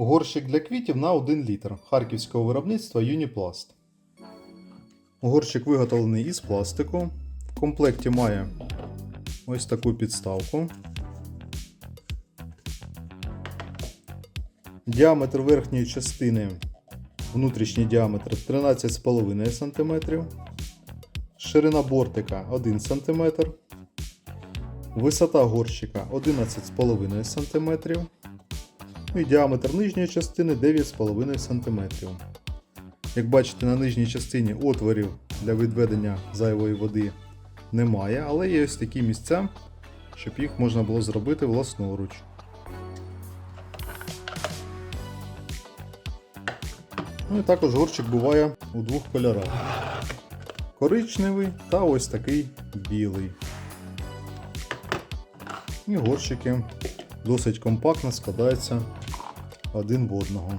Горщик для квітів на 1 літр харківського виробництва Юніпласт. Горщик виготовлений із пластику. В комплекті має ось таку підставку. Діаметр верхньої частини, внутрішній діаметр 13,5 см. Ширина бортика 1 см. Висота горщика 11,5 см. Ну І діаметр нижньої частини 9,5 см. Як бачите, на нижній частині отворів для відведення зайвої води немає, але є ось такі місця, щоб їх можна було зробити власноруч. Ну і також горщик буває у двох кольорах: коричневий та ось такий білий. І горщики досить компактно складається один в одного.